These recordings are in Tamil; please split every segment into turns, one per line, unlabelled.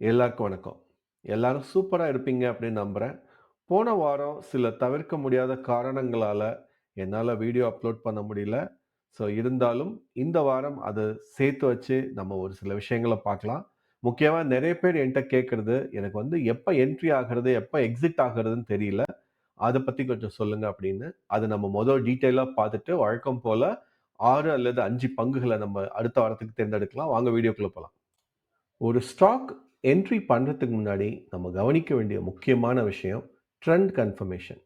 எல்லாருக்கும் வணக்கம். எல்லாரும் சூப்பராக இருப்பீங்க அப்படின்னு நம்புகிறேன் போன வாரம் சில தவிர்க்க முடியாத காரணங்களால் என்னால் வீடியோ அப்லோட் பண்ண முடியல. ஸோ இருந்தாலும் இந்த வாரம் அதை சேர்த்து வச்சு நம்ம ஒரு சில விஷயங்களை பார்க்கலாம். முக்கியமாக நிறைய பேர் என்கிட்ட கேட்குறது எனக்கு வந்து எப்போ என்ட்ரி ஆகிறது எப்போ எக்ஸிட் ஆகிறதுன்னு தெரியல. அதை பற்றி கொஞ்சம் சொல்லுங்கள் அப்படின்னு. அதை நம்ம மொதல் டீட்டெயிலாக பார்த்துட்டு வழக்கம் போல் ஆறு அல்லது அஞ்சு பங்குகளை நம்ம அடுத்த வாரத்துக்கு தேர்ந்தெடுக்கலாம். வாங்க வீடியோக்குள்ளே போகலாம் ஒரு ஸ்டாக் என்ட்ரி பண்ணுறதுக்கு முன்னாடி நம்ம கவனிக்க வேண்டிய முக்கியமான விஷயம் ட்ரெண்ட் கன்ஃபர்மேஷன்.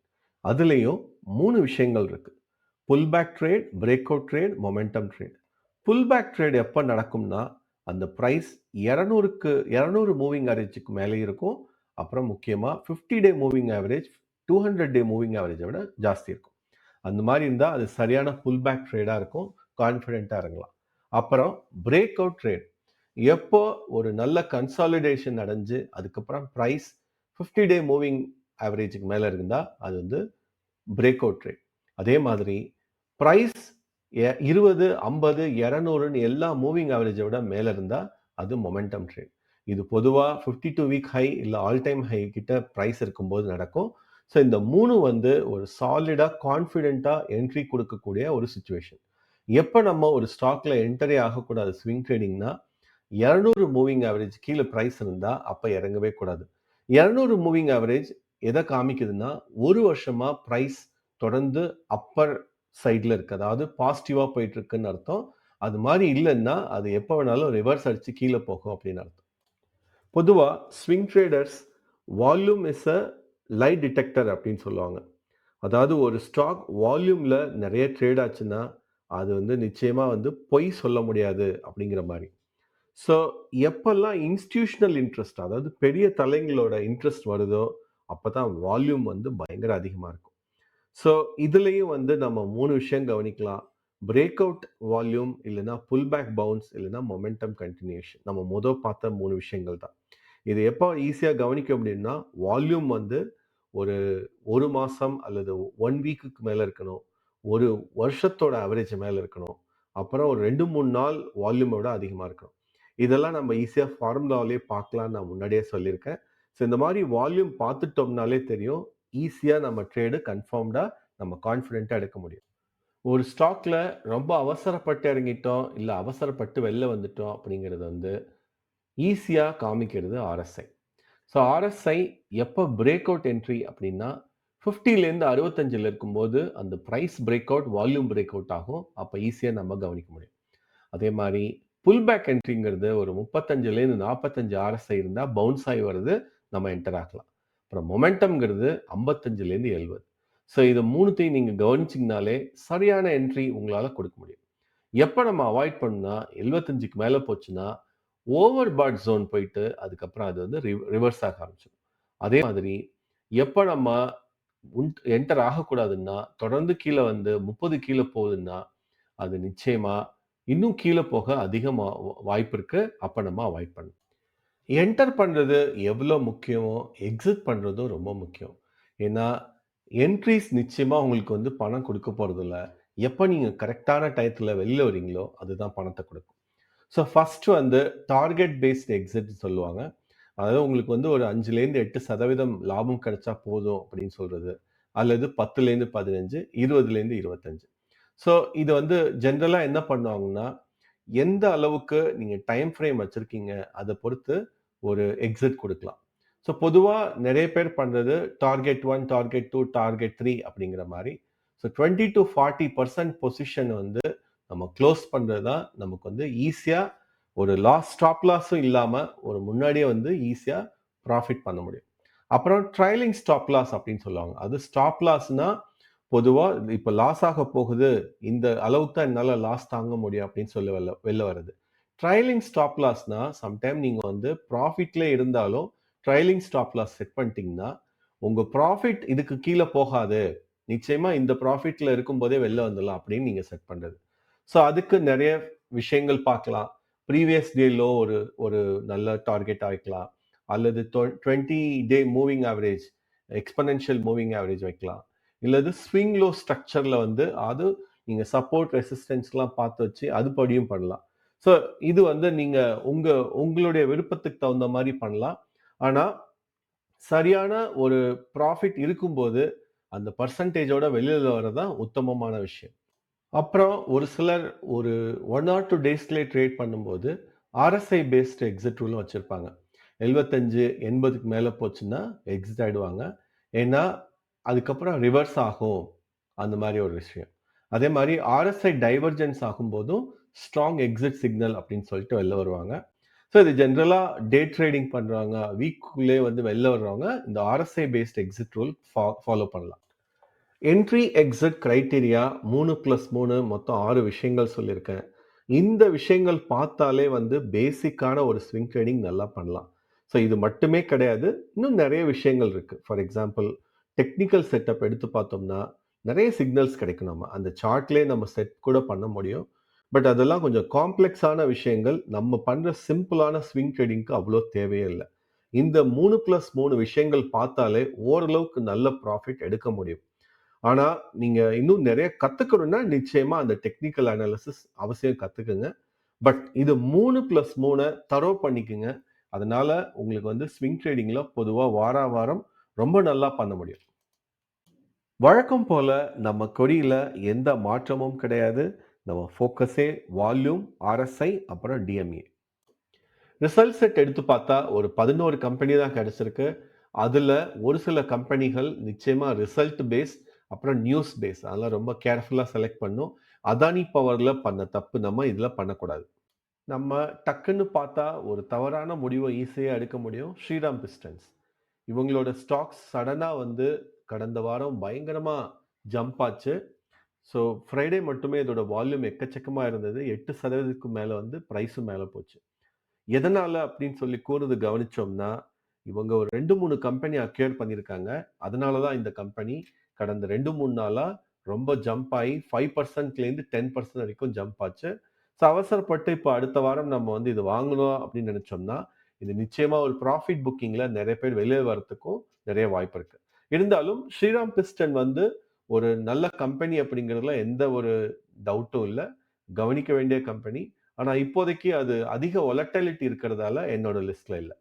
அதுலேயும் மூணு விஷயங்கள் இருக்குது pull back trade, break out trade, momentum trade. Pull back trade எப்போ நடக்கும்னா, அந்த ப்ரைஸ் இரநூறுக்கு இரநூறு மூவிங் ஆவரேஜ்க்கு மேலே இருக்கும். அப்புறம் முக்கியமாக fifty day moving average 200 day moving ஆவரேஜை விட ஜாஸ்தி இருக்கும். அந்த மாதிரி இருந்தால் அது சரியான புல் பேக் ட்ரேடாக இருக்கும். கான்ஃபிடெண்ட்டாக இருக்கலாம் அப்புறம் பிரேக் அவுட் ட்ரேட். எப்போ ஒரு நல்ல கன்சாலிடேஷன் அடைஞ்சு அதுக்கப்புறம் ப்ரைஸ் ஃபிஃப்டி டே மூவிங் ஆவரேஜுக்கு மேலே இருந்தால் அது வந்து பிரேக் அவுட் ட்ரேட். அதே மாதிரி ப்ரைஸ் எ 20, 50, 200ன்னு எல்லா மூவிங் ஆவரேஜை விட மேலே இருந்தால் அது மொமெண்டம் ட்ரேட். இது பொதுவாக ஃபிஃப்டி டூ வீக் ஹை இல்லை ஆல் டைம் ஹை கிட்ட ப்ரைஸ் இருக்கும்போது நடக்கும். ஸோ இந்த மூணு வந்து ஒரு சாலிடாக கான்ஃபிடெண்ட்டாக என்ட்ரி கொடுக்கக்கூடிய ஒரு சுச்சுவேஷன் எப்போ நம்ம ஒரு ஸ்டாக்ல என்டரே ஆகக்கூடாது ஸ்விங் ட்ரேடிங்னா 200 மூவிங் ஆவரேஜ் கீழே ப்ரைஸ் இருந்தா அப்ப இறங்கவே கூடாது. 200 மூவிங் ஆவரேஜ் எதை காமிக்குதுன்னா, ஒரு வருஷமா ப்ரைஸ் தொடர்ந்து அப்பர் சைட்ல இருக்கு. அதாவது பாசிட்டிவா போயிட்டு இருக்குன்னு அர்த்தம். அது மாதிரி இல்லைன்னா அது எப்போ வேணாலும் ரிவர்ஸ் அடிச்சு கீழே போகும் அப்படின்னு அர்த்தம். பொதுவாக swing traders volume is a lie detector அப்படின்னு சொல்லுவாங்க. அதாவது ஒரு ஸ்டாக் வால்யூமில் நிறைய ட்ரேட் ஆச்சுன்னா, அது வந்து நிச்சயமாக வந்து பொய் சொல்ல முடியாது அப்படிங்கிற மாதிரி ஸோ எப்பெல்லாம் இன்ஸ்டிடியூஷனல் இன்ட்ரெஸ்ட் அதாவது பெரிய தலைங்களோட இன்ட்ரெஸ்ட் வருதோ, அப்போ தான் வால்யூம் வந்து பயங்கர அதிகமாக இருக்கும். ஸோ இதுலேயும் வந்து நம்ம மூணு விஷயம் கவனிக்கலாம். பிரேக் அவுட் வால்யூம் இல்லைன்னா புல் பேக் பவுன்ஸ் இல்லைன்னா மொமெண்டம் கண்டினியூஷன் நம்ம மொதல் பார்த்த மூணு விஷயங்கள் தான். இது எப்போ ஈஸியாக கவனிக்க அப்படின்னா வால்யூம் வந்து ஒரு ஒரு மாதம் அல்லது ஒன் வீக்குக்கு மேலே இருக்கணும். ஒரு வருஷத்தோட ஆவரேஜ் மேலே இருக்கணும். அப்புறம் ஒரு 2, 3 நாள் வால்யூமை விட அதிகமாக இருக்கணும். இதெல்லாம் நம்ம ஈஸியாக ஃபார்முலாவிலேயே பார்க்கலாம்னு நான் முன்னாடியே சொல்லியிருக்கேன். ஸோ இந்த மாதிரி வால்யூம் பார்த்துட்டோம்னாலே தெரியும். ஈஸியாக நம்ம ட்ரேடு கன்ஃபார்ம்டாக நம்ம கான்ஃபிடென்ட்டாக எடுக்க முடியும். ஒரு ஸ்டாக்ல ரொம்ப அவசரப்பட்டு இறங்கிட்டோம், இல்லை அவசரப்பட்டு வெளில வந்துட்டோம் அப்படிங்கிறது வந்து ஈஸியாக காமிக்கிறது ஆர்எஸ்ஐ. ஸோ ஆர்எஸ்ஐ எப்போ பிரேக் அவுட் என்ட்ரி அப்படின்னா, 50லேருந்து 65ல இருக்கும்போது அந்த price break out, volume break out ஆகும். அப்போ ஈஸியாக நம்ம கவனிக்க முடியும். அதே மாதிரி புல் பேக் என்ட்ரிங்கிறது ஒரு 35லேருந்து 45 ஆர்எஸ்ஐ இருந்தால் பவுன்ஸ் ஆகி வருது. நம்ம என்டர் ஆகலாம். அப்புறம் மொமெண்டம்ங்கிறது 55லேருந்து 70. ஸோ இதை மூணுத்தையும் நீங்கள் கவனிச்சிங்கனாலே சரியான என்ட்ரி உங்களால் கொடுக்க முடியும். எப்போ நம்ம அவாய்ட் பண்ணால் எழுபத்தஞ்சுக்கு மேலே போச்சுன்னா, ஓவர் பாட் ஜோன் போயிட்டு அதுக்கப்புறம் அது வந்து ரிவ் ரிவர்ஸ் ஆக ஆரம்பிச்சிடும் அதே மாதிரி எப்போ நம்ம உண்ட் என்டர் ஆகக்கூடாதுன்னா, தொடர்ந்து கீழே வந்து முப்பது கீழே போகுதுன்னா, அது நிச்சயமாக இன்னும் கீழே போக அதிகமாக வாய்ப்பு இருக்குது அப்போ நம்ம அவாய்ட் பண்ணணும். என்டர் பண்ணுறது எவ்வளோ முக்கியமோ, எக்ஸிட் பண்ணுறதும் ரொம்ப முக்கியம். ஏன்னா, என்ட்ரீஸ் நிச்சயமாக உங்களுக்கு வந்து பணம் கொடுக்க போகிறதில்ல எப்போ நீங்கள் கரெக்டான டயத்தில் வெளியில் வரீங்களோ, அதுதான் பணத்தை கொடுக்கும் ஸோ ஃபஸ்ட்டு வந்து டார்கெட் பேஸ்டு எக்ஸிட் சொல்லுவாங்க. அதாவது உங்களுக்கு வந்து ஒரு 5லேருந்து 8% லாபம் கிடைச்சா போதும் அப்படின்னு சொல்கிறது அல்லது 10லேருந்து 15, 20லேருந்து 25. ஸோ இது வந்து ஜென்ரலாக என்ன பண்ணுவாங்கன்னா, எந்த அளவுக்கு நீங்கள் டைம் ஃப்ரேம் வச்சுருக்கீங்க அதை பொறுத்து ஒரு எக்ஸிட் கொடுக்கலாம் ஸோ பொதுவாக நிறைய பேர் பண்ணுறது target one target two target three அப்படிங்கிற மாதிரி ஸோ 20-40% பொசிஷன் வந்து நம்ம க்ளோஸ் பண்ணுறது தான் நமக்கு வந்து ஈஸியாக ஒரு லாஸ் ஸ்டாப் லாஸும் இல்லாமல் ஒரு முன்னாடியே வந்து ஈஸியாக ப்ராஃபிட் பண்ண முடியும். அப்புறம் ட்ரைலிங் ஸ்டாப் லாஸ் அப்படின்னு சொல்லுவாங்க. அது ஸ்டாப் லாஸ்னால் பொதுவாக இப்போ லாஸ் ஆக போகுது. இந்த அளவுக்கு தான் என்னால் லாஸ் தாங்க முடியும் அப்படின்னு சொல்லி வெல்ல வெளில வருது ட்ரைலிங் ஸ்டாப் லாஸ்னா சம்டைம் நீங்கள் வந்து ப்ராஃபிட்ல இருந்தாலும் ட்ரைலிங் ஸ்டாப் லாஸ் செட் பண்ணிட்டீங்கன்னா, உங்கள் ப்ராஃபிட் இதுக்கு கீழே போகாது. நிச்சயமாக இந்த ப்ராஃபிட்டில் இருக்கும்போதே வெளில வந்துடலாம் அப்படின்னு நீங்கள் செட் பண்ணுறது ஸோ அதுக்கு நிறைய விஷயங்கள் பார்க்கலாம். ப்ரீவியஸ் டேலோ ஒரு ஒரு நல்ல டார்கெட் ஆகிக்கலாம் அல்லது twenty day moving average, exponential moving average வைக்கலாம். இல்லது ஸ்விங் லோ ஸ்ட்ரக்சரில் வந்து அது நீங்கள் சப்போர்ட், ரெசிஸ்டன்ஸ்லாம் பார்த்து வச்சு அதுபடியும் பண்ணலாம். ஸோ இது வந்து நீங்கள் உங்கள் உங்களுடைய விருப்பத்துக்கு தகுந்த மாதிரி பண்ணலாம். ஆனால் சரியான ஒரு ப்ராஃபிட் இருக்கும்போது, அந்த பர்சன்டேஜோட வெளியில் வரதான் தான் உத்தமமான விஷயம். அப்புறம் ஒரு சிலர் ஒரு ஒன் ஆர் டூ டேஸ்லேயே ட்ரேட் பண்ணும்போது, ஆர்எஸ்ஐ பேஸ்டு எக்ஸிட் ரூலும் வச்சிருப்பாங்க. 75, 80க்கு மேல போச்சுன்னா எக்ஸிட் ஆகிடுவாங்க ஏன்னா, அதுக்கப்புறம் ரிவர்ஸ் ஆகும். அந்த மாதிரி ஒரு விஷயம். அதே மாதிரி ஆர்எஸ்ஐ டைவர்ஜென்ஸ் ஆகும்போதும், ஸ்ட்ராங் எக்ஸிட் சிக்னல் அப்படின்னு சொல்லிட்டு வெளில வருவாங்க. ஸோ இது ஜென்ரலாக டே ட்ரேடிங் பண்ணுறாங்க வீக்குள்ளே வந்து வெளில வர்றவங்க, இந்த ஆர்எஸ்ஐ பேஸ்ட் எக்ஸிட் ரூல் ஃபா ஃபாலோ பண்ணலாம். என்ட்ரி, எக்ஸிட் க்ரைட்டீரியா மூணு ப்ளஸ் மூணு மொத்தம் ஆறு விஷயங்கள் சொல்லியிருக்கேன். இந்த விஷயங்கள் பார்த்தாலே வந்து பேசிக்கான ஒரு ஸ்விங் ட்ரேடிங் நல்லா பண்ணலாம். ஸோ இது மட்டுமே கிடையாது. இன்னும் நிறைய விஷயங்கள் இருக்குது ஃபார் எக்ஸாம்பிள் டெக்னிக்கல் செட்டப் எடுத்து பார்த்தோம்னா, நிறைய சிக்னல்ஸ் கிடைக்கும் நம்ம. அந்த சார்ட்லேயே நம்ம செட் கூட பண்ண முடியும். பட் அதெல்லாம் கொஞ்சம் காம்ப்ளெக்ஸான விஷயங்கள். நம்ம பண்ணுற சிம்பிளான ஸ்விங் ட்ரேடிங்க்கு அவ்வளோ தேவையே இல்லை இந்த 3+3 விஷயங்கள் பார்த்தாலே ஓரளவுக்கு நல்ல ப்ராஃபிட் எடுக்க முடியும். ஆனால் நீங்கள் இன்னும் நிறைய கற்றுக்கணுன்னா நிச்சயமாக அந்த டெக்னிக்கல் அனாலிசிஸ் அவசியம் கற்றுக்குங்க பட் இது 3+3 தரோ பண்ணிக்கங்க. அதனால் உங்களுக்கு வந்து ஸ்விங் ட்ரேடிங்கில் பொதுவாக வாரா வாரம் ரொம்ப நல்லா பண்ண முடியும். வழக்கம் போல் நம்ம கொடியில் எந்த மாற்றமும் கிடையாது. நம்ம ஃபோக்கஸே வால்யூம், ஆர்எஸ்ஐ அப்புறம் டிஎம்ஏ. ரிசல்ட் செட் எடுத்து பார்த்தா ஒரு 11 கம்பெனி தான் கிடச்சிருக்கு அதில் ஒரு சில கம்பெனிகள் நிச்சயமாக ரிசல்ட் பேஸ் அப்புறம் நியூஸ் பேஸ். அதெல்லாம் ரொம்ப கேர்ஃபுல்லாக செலக்ட் பண்ணும் அதானி பவரில் பண்ண தப்பு நம்ம இதில் பண்ணக்கூடாது. நம்ம டக்குன்னு பார்த்தா ஒரு தவறான முடிவை ஈஸியாக எடுக்க முடியும். ஸ்ரீராம் பிஸ்டன்ஸ். இவங்களோட ஸ்டாக்ஸ் சடனாக வந்து கடந்த வாரம் பயங்கரமாக ஜம்ப் ஆச்சு. ஸோ ஃப்ரைடே மட்டுமே இதோட வால்யூம் எக்கச்சக்கமாக இருந்தது. எட்டு சதவீதத்துக்கு மேலே வந்து ப்ரைஸும் மேலே போச்சு. எதனால் அப்படின்னு சொல்லி கூறுறது கவனிச்சோம்னா, இவங்க ஒரு 2, 3 கம்பெனி அக்யூர் பண்ணியிருக்காங்க. அதனால தான் இந்த கம்பெனி கடந்த ரெண்டு மூணு நாளாக ரொம்ப ஜம்ப் ஆகி ஃபைவ் பர்சன்ட்லேருந்து டென் பர்சன்ட் வரைக்கும் ஜம்ப் ஆச்சு. ஸோ அவசரப்பட்டு இப்போ அடுத்த வாரம் நம்ம வந்து இது வாங்கணும் அப்படின்னு நினச்சோம்னா இது நிச்சயமா ஒரு ப்ராஃபிட் புக்கிங்ல நிறைய பேர் வெளியே வரத்துக்கும் நிறைய வாய்ப்பு இருக்கு. இருந்தாலும் ஸ்ரீராம் பிஸ்டன் வந்து ஒரு நல்ல கம்பெனி அப்படிங்கிறதுல எந்த ஒரு டவுட்டும் இல்லை கவனிக்க வேண்டிய கம்பெனி. ஆனால் இப்போதைக்கு அது அதிக ஒலட்டாலிட்டி இருக்கிறதால என்னோட லிஸ்ட்ல இல்லை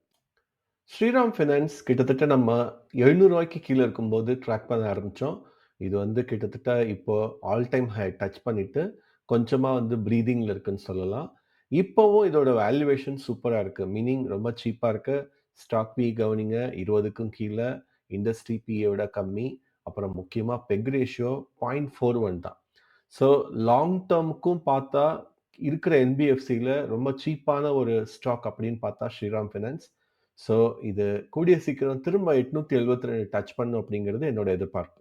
ஸ்ரீராம் ஃபினான்ஸ் கிட்டத்தட்ட நம்ம எழுநூறுவாய்க்கு கீழே இருக்கும்போது ட்ராக் பண்ண ஆரம்பித்தோம் இது வந்து கிட்டத்தட்ட இப்போ ஆல் டைம் ஹை டச் பண்ணிட்டு, கொஞ்சமாக வந்து ப்ரீதிங்கில் இருக்குன்னு சொல்லலாம். இப்போவும் இதோட வேல்யூவேஷன் சூப்பராக இருக்குது மீனிங் ரொம்ப சீப்பாக இருக்கு. ஸ்டாக் பி கவனிங்க இருபதுக்கும் கீழே இண்டஸ்ட்ரி பிஏ விட கம்மி. அப்புறம் முக்கியமாக பெக் ரேஷியோ 0.41 தான். ஸோ லாங் டேர்முக்கும் பார்த்தா இருக்கிற என்பிஎஃப்சியில் ரொம்ப சீப்பான ஒரு ஸ்டாக் அப்படின்னு பார்த்தா ஸ்ரீராம் ஃபினான்ஸ். ஸோ இது கூடிய சீக்கிரம் திரும்ப 872 டச் பண்ணும் அப்படிங்கிறது என்னோட எதிர்பார்ப்பு.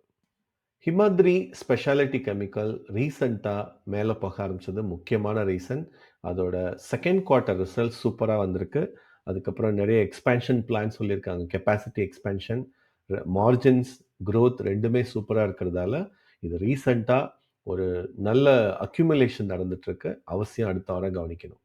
ஹிமாத்ரி ஸ்பெஷாலிட்டி கெமிக்கல் ரீசண்டாக மேலே போக ஆரம்பிச்சது முக்கியமான ரீசன். அதோட செகண்ட் குவார்ட்டர் ரிசல்ட்ஸ் சூப்பராக வந்திருக்கு. அதுக்கப்புறம் நிறைய எக்ஸ்பேன்ஷன் பிளான் சொல்லியிருக்காங்க. கெப்பாசிட்டி எக்ஸ்பேன்ஷன் மார்ஜின்ஸ், க்ரோத் ரெண்டுமே சூப்பராக இருக்கிறதால, இது ரீசண்டாக ஒரு நல்ல அக்யூமுலேஷன் நடந்துட்டுருக்கு அவசியம் அடுத்த வாரம் கவனிக்கணும்.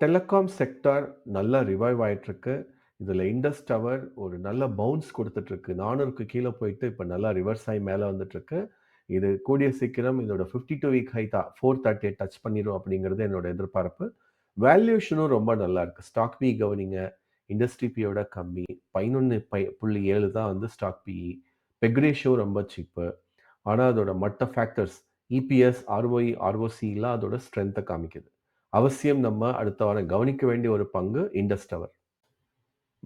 டெலிகாம் செக்டார் நல்லா ரிவைவ் ஆகிட்டுருக்கு இதில் இண்டஸ் டவர் ஒரு நல்ல பவுன்ஸ் கொடுத்துட்ருக்கு நானூறுக்கு கீழே போயிட்டு இப்போ நல்லா ரிவர்ஸ் ஆகி மேலே வந்துட்டுருக்கு இருக்கு. இது கூடிய சீக்கிரம் இதோட 52 வீக் ஹை தான் 438 டச் பண்ணிடும் அப்படிங்கிறது என்னோட எதிர்பார்ப்பு. வேல்யூஷனும் ரொம்ப நல்லா இருக்குது ஸ்டாக் பி கவனிங்க. இண்டஸ்ட்ரி பியோட கம்மி. 11 பை புள்ளி ஏழு தான் வந்து ஸ்டாக் பிஇ. பெக்ரேஷோ ரொம்ப சீப்பு. ஆனால் அதோட மற்ற ஃபேக்டர்ஸ் இபிஎஸ், ஆர்ஓஇ, ஆர்ஓசிலாம் அதோட ஸ்ட்ரென்த்தை காமிக்குது. அவசியம் நம்ம அடுத்த வாரம் கவனிக்க வேண்டிய ஒரு பங்கு இண்டஸ்டவர்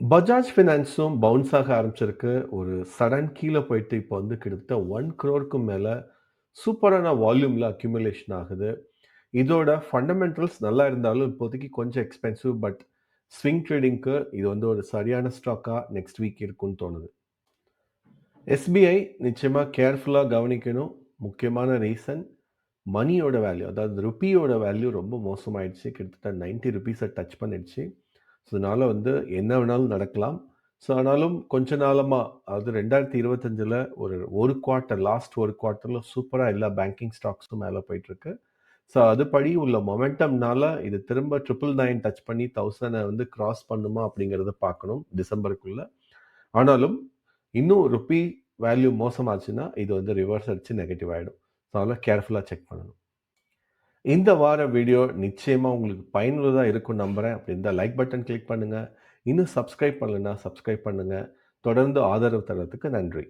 பஜாஜ் ஃபினான்ஸும் பவுன்ஸ் ஆக ஆரம்பிச்சிருக்கு. ஒரு சடன் கீழே போயிட்டு இப்போ வந்து கிட்டத்தட்ட ஒன் க்ரோருக்கும் மேலே சூப்பரான வால்யூமில் அக்யூமுலேஷன் ஆகுது. இதோட ஃபண்டமெண்டல்ஸ் நல்லா இருந்தாலும் இப்போதைக்கு கொஞ்சம் எக்ஸ்பென்சிவ். பட் ஸ்விங் ட்ரேடிங்க்கு இது வந்து ஒரு சரியான ஸ்டாக்காக நெக்ஸ்ட் வீக் இருக்குன்னு தோணுது. எஸ்பிஐ நிச்சயமாக கேர்ஃபுல்லாக கவனிக்கணும். முக்கியமான ரீசன் மணியோட வேல்யூ அதாவது ருப்பியோட வேல்யூ ரொம்ப மோசமாயிடுச்சு. கிட்டத்தட்ட நைன்ட்டி ருபீஸை டச் பண்ணிடுச்சு. ஸோ அதனால வந்து என்ன வேணாலும் நடக்கலாம். ஸோ ஆனாலும் கொஞ்ச நாளமாக அதாவது 2025ல ஒரு ஒரு குவார்ட்டர் லாஸ்ட் ஒரு குவார்ட்டரில் சூப்பராக எல்லா பேங்கிங் ஸ்டாக்ஸும் மேல போயிட்டுருக்கு. ஸோ அதுபடி உள்ள மொமெண்டம்னால இது திரும்ப 999 டச் பண்ணி தௌசண்டை வந்து கிராஸ் பண்ணுமா அப்படிங்கிறத பார்க்கணும் டிசம்பருக்குள்ளே ஆனாலும் இன்னும் ருப்பி வேல்யூ மோசமாச்சுன்னா, இது வந்து ரிவர்ஸ் அடிச்சு நெகட்டிவ் ஆகிடும் ஸோ அதெல்லாம் கேர்ஃபுல்லாக செக் பண்ணணும். இந்த வார வீடியோ நிச்சயமாக உங்களுக்கு பயனுள்ளதாக இருக்கும் நம்புகிறேன் அப்படி இந்த லைக் பட்டன் கிளிக் பண்ணுங்கள் இன்னும் சப்ஸ்கிரைப் பண்ணலன்னா சப்ஸ்கிரைப் பண்ணுங்கள் தொடர்ந்து ஆதரவு தரத்துக்கு நன்றி.